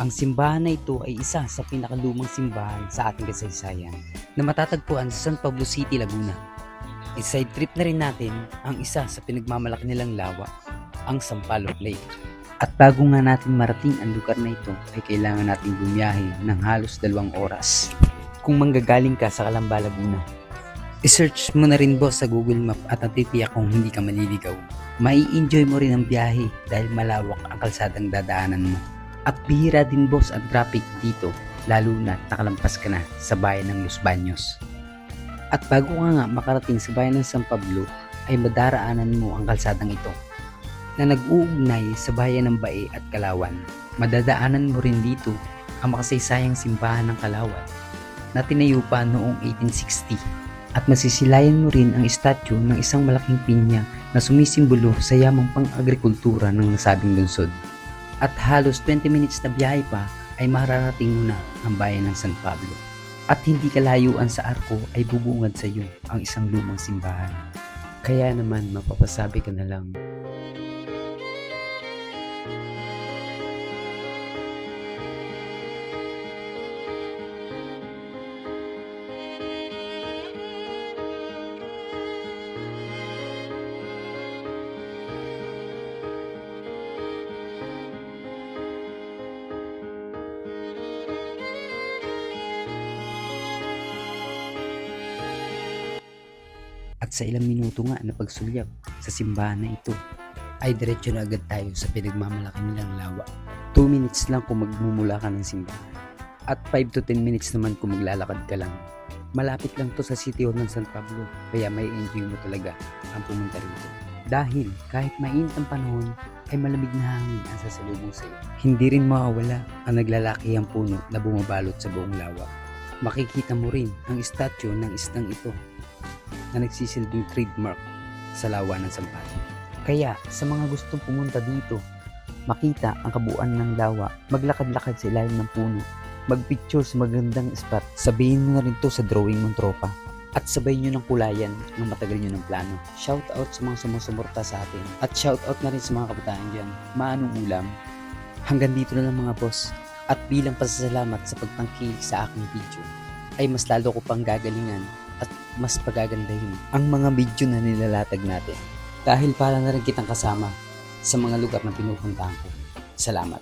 Ang simbahan na ito ay isa sa pinakalumang simbahan sa ating kasaysayan na matatagpuan sa San Pablo City, Laguna. I-side trip na rin natin ang isa sa pinagmamalaki nilang lawa, ang Sampaloc Lake. At bago nga natin marating ang lugar na ito ay kailangan nating bumiyahe ng halos dalawang oras. Kung manggagaling ka sa Calamba, Laguna, I-search mo na rin boss sa Google Map at natitiyak kung hindi ka maliligaw. Mai enjoy mo rin ang biyahe dahil malawak ang kalsadang dadaanan mo. At bihira din boss ang traffic dito lalo na nakalampas ka na sa bayan ng Los Baños. At bago ka nga makarating sa bayan ng San Pablo ay madaraanan mo ang kalsadang ito na nag-uugnay sa bayan ng Bae at Kalawan. Madadaanan mo rin dito ang makasaysayang simbahan ng Kalawan na tinayo pa noong 1860 at masisilayan mo rin ang estatyo ng isang malaking pinya na sumisimbolo sa yamang pang-agrikultura ng nasabing lungsod. At halos 20 minutes na biyahe pa ay mararating mo na ang bayan ng San Pablo. At hindi kalayuan sa arko ay bubungad sa iyo ang isang lumang simbahan. Kaya naman mapapasabi ka na lang, At sa ilang minuto nga na pagsulyap sa simbahan na ito, ay diretso na agad tayo sa pinagmamalaki nilang lawa. 2 minutes lang kung magmumula ka ng simbahan. At 5 to 10 minutes naman kung maglalakad ka lang. Malapit lang to sa City Hall ng San Pablo, kaya may enjoy mo talaga ang pumunta rito. Dahil kahit mainit ang panahon, ay malamig na hangin ang sasalubong sa iyo. Hindi rin mawawala ang naglalaki ang puno na bumabalot sa buong lawa. Makikita mo rin ang estatyo ng isdang ito na nagsisilbing trademark sa lawa ng Sampalo. Kaya sa mga gustong pumunta dito, makita ang kabuuan ng lawa, maglakad-lakad sa ilalim ng puno, magpicture sa magandang spot, sabihin mo na rin to sa drawing mong tropa. At sabay nyo ng kulayan ng matagal nyo ng plano. Shout out sa mga sumusumurta sa atin. At shout out na rin sa mga kabataan dyan. Maanong ulam? Hanggang dito na lang mga boss. At bilang pasasalamat sa pagtangkilik sa aking video, ay mas lalo ko pang gagalingan at mas pagagandahin ang mga video na nilalatag natin dahil para na rin kitang kasama sa mga lugar na pinupuntahan ko. Salamat.